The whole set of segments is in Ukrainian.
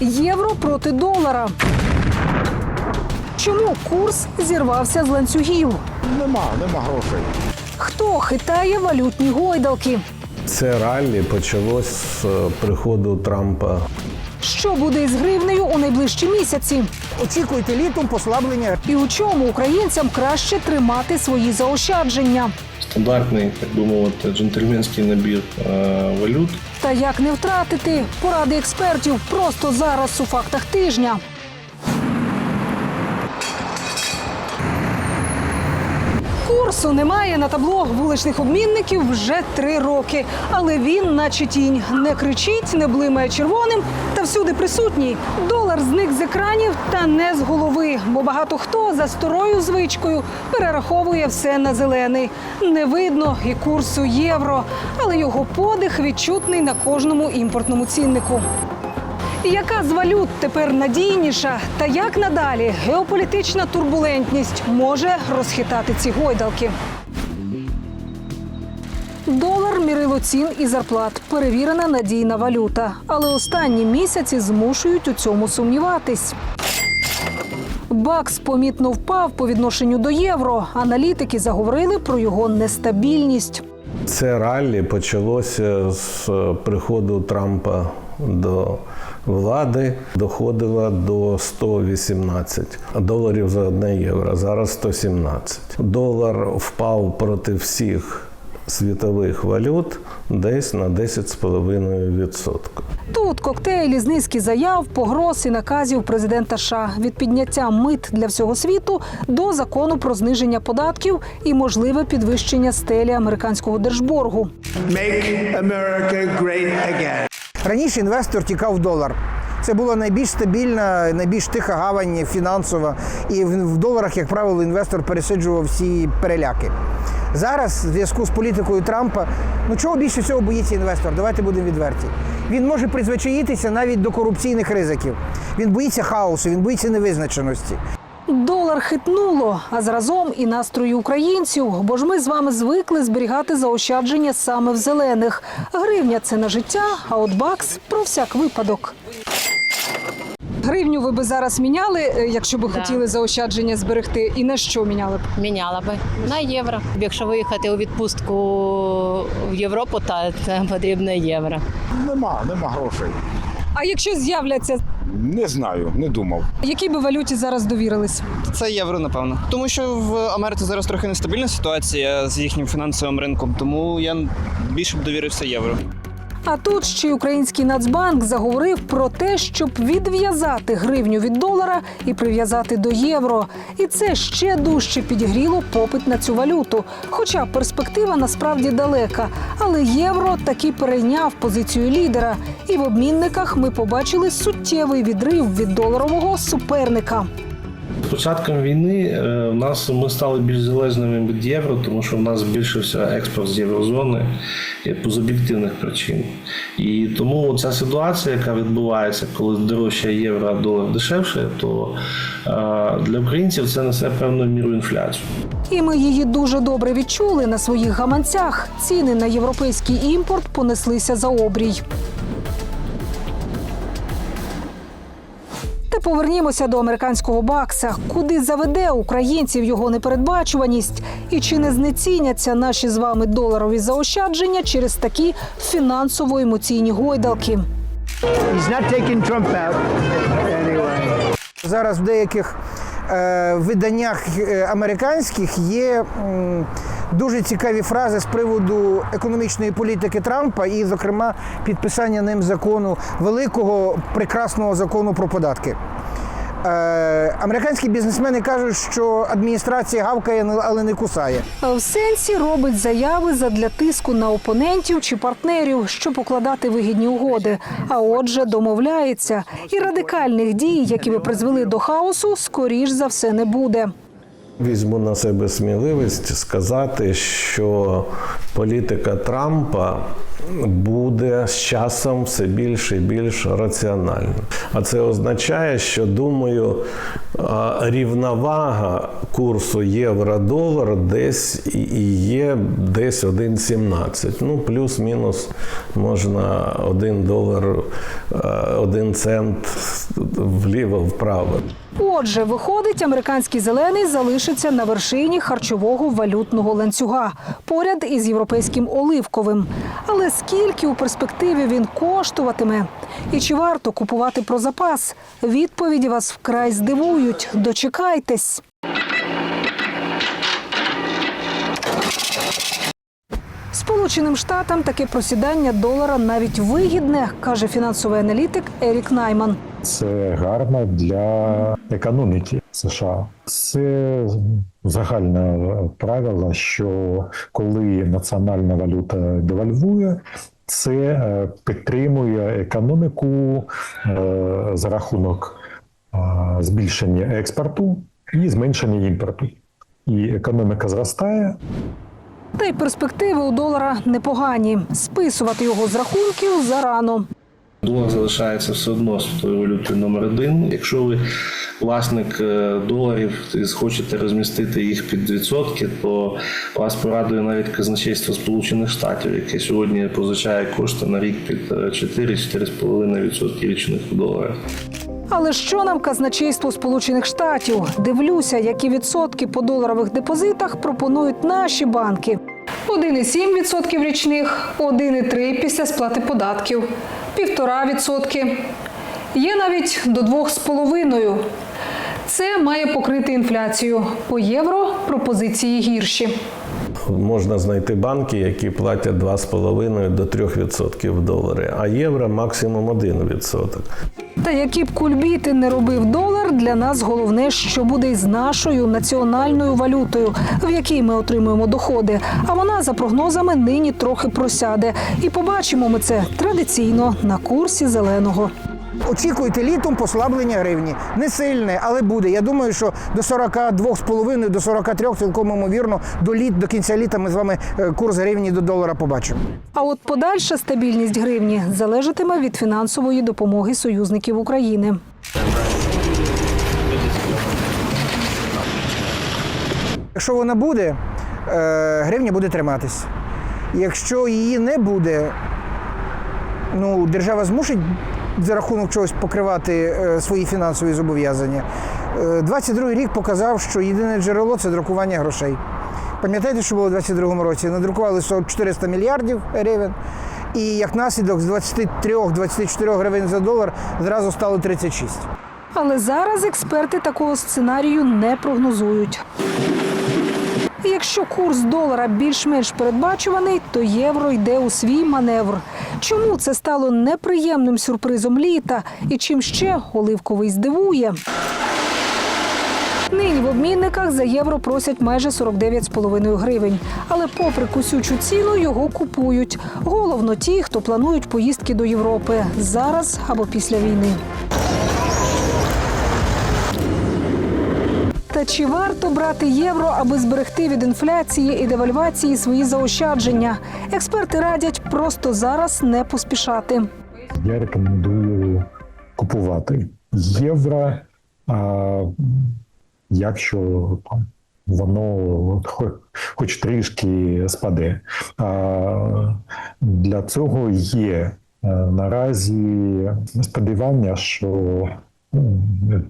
Євро проти долара. Чому курс зірвався з ланцюгів? Нема, нема грошей. Хто хитає валютні гойдалки? Це раллі почалось з е, приходу Трампа. Що буде із гривнею у найближчі місяці? Очікуйте літом послаблення І у чому українцям краще тримати свої заощадження? стандартний, так би мовити, джентльменський набір е, валют. Та як не втратити поради експертів просто зараз у фактах тижня. Курсу немає на табло вуличних обмінників вже три роки. Але він, наче тінь, не кричить, не блимає червоним та всюди присутній. Долар зник з екранів та не з голови, бо багато хто за старою звичкою перераховує все на зелений. Не видно і курсу євро, але його подих відчутний на кожному імпортному ціннику. Яка з валют тепер надійніша? Та як надалі геополітична турбулентність може розхитати ці гойдалки? Долар мірило цін і зарплат перевірена надійна валюта. Але останні місяці змушують у цьому сумніватись. Бакс помітно впав по відношенню до євро. Аналітики заговорили про його нестабільність. Це раллі почалося з е, приходу Трампа до влади, доходило до 118 доларів за одне євро. Зараз 117. Долар впав проти всіх світових валют десь на 10,5%. Тут коктейлі з низки заяв, погроз і наказів президента США від підняття мит для всього світу до закону про зниження податків і можливе підвищення стелі американського держборгу. Make America great again. Раніше інвестор тікав в долар. Це була найбільш стабільна, найбільш тиха гавань фінансова. І в доларах, як правило, інвестор пересиджував всі переляки. Зараз, в зв'язку з політикою Трампа, ну чого більше всього боїться інвестор? Давайте будемо відверті. Він може призвичаїтися навіть до корупційних ризиків. Він боїться хаосу, він боїться невизначеності. Долар хитнуло, а зразом і настрої українців, бо ж ми з вами звикли зберігати заощадження саме в зелених. Гривня це на життя, а от бакс про всяк випадок. Гривню ви би зараз міняли, е, якщо би хотіли заощадження зберегти, і на що міняли б? Міняла би на євро. Якщо виїхати у відпустку в Європу, то це потрібно євро. Нема, нема грошей. А якщо з'являться, Не знаю, не думав. якій би валюті зараз довірились? Це євро, напевно. Тому що в Америці зараз трохи нестабільна ситуація з їхнім фінансовим ринком, тому я більше б довірився євро. А тут ще й український нацбанк заговорив про те, щоб відв'язати гривню від долара і прив'язати до євро. І це ще дужче підігріло попит на цю валюту. Хоча перспектива насправді далека. Але євро таки перейняв позицію лідера. І в обмінниках ми побачили суттєвий відрив від доларового суперника. Початком війни е, в нас ми стали більш залежними від євро, тому що в нас збільшився експорт з єврозони е, з об'єктивних причин. І тому ця ситуація, яка відбувається, коли дорожче євро, а долар дешевше, то е, для українців це несе певною мірою інфляцію. І ми її дуже добре відчули на своїх гаманцях. Ціни на європейський імпорт понеслися за обрій. Та повернімося до американського бакса. Куди заведе українців його непередбачуваність? І чи не знеціняться наші з вами доларові заощадження через такі фінансово-емоційні гойдалки? He's not taking Trump out anyway. Зараз в деяких е, виданнях е, американських є м, дуже цікаві фрази з приводу економічної політики Трампа і, зокрема, підписання ним закону великого прекрасного закону про податки. Е, американські бізнесмени кажуть, що адміністрація гавкає, але не кусає. В сенсі робить заяви задля тиску на опонентів чи партнерів, щоб укладати вигідні угоди. А отже, домовляється. І радикальних дій, які би призвели до хаосу, скоріш за все не буде. Візьму на себе сміливість сказати, що політика Трампа буде з часом все більше і більш раціональна. А це означає, що думаю, рівновага курсу євро-долар десь і- є десь 1,17. Ну, плюс-мінус можна 1 долар, а, 1 цент вліво-вправо. Отже, виходить, американський зелений залишиться на вершині харчового валютного ланцюга поряд із європейським оливковим. Але скільки у перспективі він коштуватиме? І чи варто купувати про запас? Відповіді вас вкрай здивують. Дочекайтесь. Сполученим Штатам таке просідання долара навіть вигідне, каже фінансовий аналітик Ерік Найман. Це гарно для економіки США. Це загальне правило, що коли національна валюта девальвує, це е, підтримує економіку е, за рахунок е, збільшення експорту і зменшення імпорту. І економіка зростає, Та й перспективи у долара непогані. Списувати його з рахунків зарано. Долар залишається все одно світовою валютою номер один. Якщо ви власник е, доларів і хочете розмістити їх під відсотки, то вас порадує навіть казначейство Сполучених Штатів, яке сьогодні позичає кошти на рік під е, 4-4,5% річних в доларах. Але що нам казначейство Сполучених Штатів? Дивлюся, які відсотки по доларових депозитах пропонують наші банки. 1,7% річних, 1,3% після сплати податків, 1,5%. Є навіть до 2,5%. Це має покрити інфляцію. По євро пропозиції гірші. Можна знайти банки, які платять 2,5 до 3% в долари, а євро максимум 1%. Та які б кульбіти не робив долар, для нас головне, що буде із нашою національною валютою, в якій ми отримуємо доходи. А вона за прогнозами нині трохи просяде. І побачимо ми це традиційно на курсі зеленого. Очікуйте літом послаблення гривні. Не сильне, але буде. Я думаю, що до 42,5, до 43 цілком ймовірно, до літ, до кінця літа ми з вами е, курс гривні до долара побачимо. А от подальша стабільність гривні залежатиме від фінансової допомоги союзників України. Якщо вона буде, е, гривня буде триматись. Якщо її не буде, ну, держава змусить за рахунок чогось покривати е, свої фінансові зобов'язання. Е, 22 рік показав, що єдине джерело це друкування грошей. Пам'ятаєте, що було у 22 році? Надрукували 400 мільярдів гривень, і як наслідок з 23-24 гривень за долар зразу стало 36. Але зараз експерти такого сценарію не прогнозують. І Якщо курс долара більш-менш передбачуваний, то євро йде у свій маневр. Чому це стало неприємним сюрпризом літа і чим ще оливковий здивує? Нині в обмінниках за євро просять майже 49,5 гривень. Але попри кусючу ціну його купують. Головно ті, хто планують поїздки до Європи зараз або після війни. Та чи варто брати євро, аби зберегти від інфляції і девальвації свої заощадження? Експерти радять просто зараз не поспішати. я рекомендую купувати євро, а, якщо там, воно хоч трішки спаде. А, для цього є е, наразі сподівання, що ну,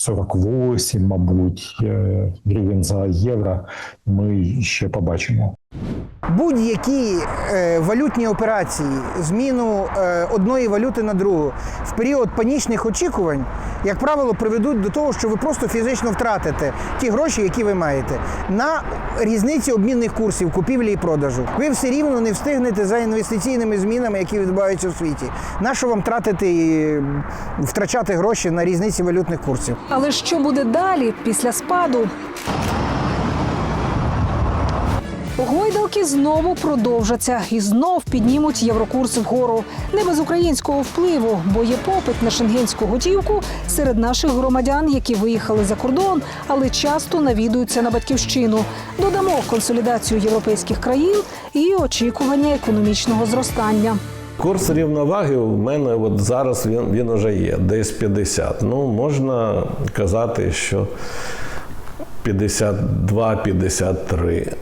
48, мабуть, е, гривень за євро ми ще побачимо. Будь-які е, валютні операції, зміну е, одної валюти на другу в період панічних очікувань, як правило, приведуть до того, що ви просто фізично втратите ті гроші, які ви маєте, на різниці обмінних курсів купівлі і продажу. Ви все рівно не встигнете за інвестиційними змінами, які відбуваються у світі. Нащо вам тратити і втрачати гроші на різниці валютних курсів? Але що буде далі після спаду? Гойдалки знову продовжаться і знов піднімуть єврокурс вгору. Не без українського впливу, бо є попит на шенгенську готівку серед наших громадян, які виїхали за кордон, але часто навідуються на батьківщину. Додамо консолідацію європейських країн і очікування економічного зростання. Курс рівноваги у мене от зараз він, він уже є, десь 50. Ну, можна казати, що 52-53.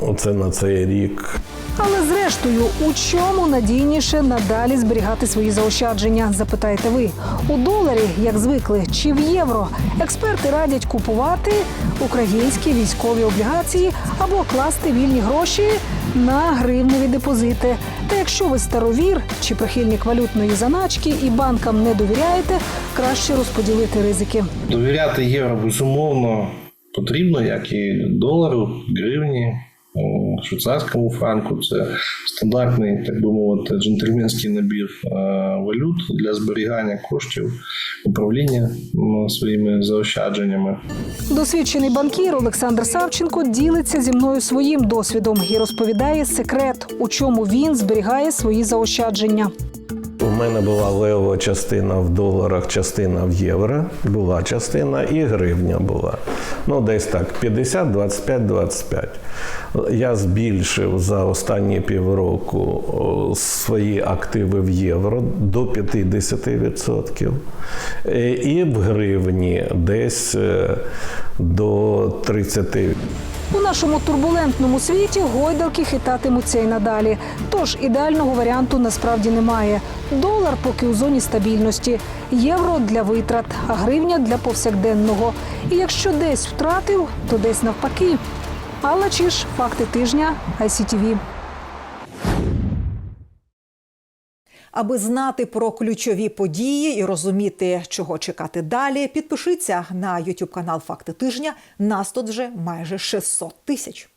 Оце на цей рік. Але зрештою, у чому надійніше надалі зберігати свої заощадження? Запитаєте ви у доларі, як звикли, чи в євро? Експерти радять купувати українські військові облігації або класти вільні гроші на гривневі депозити. Та якщо ви старовір чи прихильник валютної заначки і банкам не довіряєте, краще розподілити ризики. Довіряти євро безумовно потрібно, як і долару, гривні, швейцарському франку. Це стандартний, так би мовити, джентльменський набір е, валют для зберігання коштів, управління своїми заощадженнями. Досвідчений банкір Олександр Савченко ділиться зі мною своїм досвідом і розповідає секрет, у чому він зберігає свої заощадження. У мене була левова частина в доларах, частина в євро, була частина і гривня була. Ну, десь так, 50, 25, 25. Я збільшив за останні півроку свої активи в євро до 50%. Е, І в гривні десь е, до 30%. У нашому турбулентному світі гойдалки хитатимуться і надалі. Тож ідеального варіанту насправді немає. Долар поки у зоні стабільності, євро для витрат, а гривня для повсякденного. І якщо десь втратив, то десь навпаки. Алла Чіш, факти тижня, ICTV. Аби знати про ключові події і розуміти, чого чекати далі, підпишіться на YouTube канал Факти тижня. Нас тут вже майже 600 тисяч.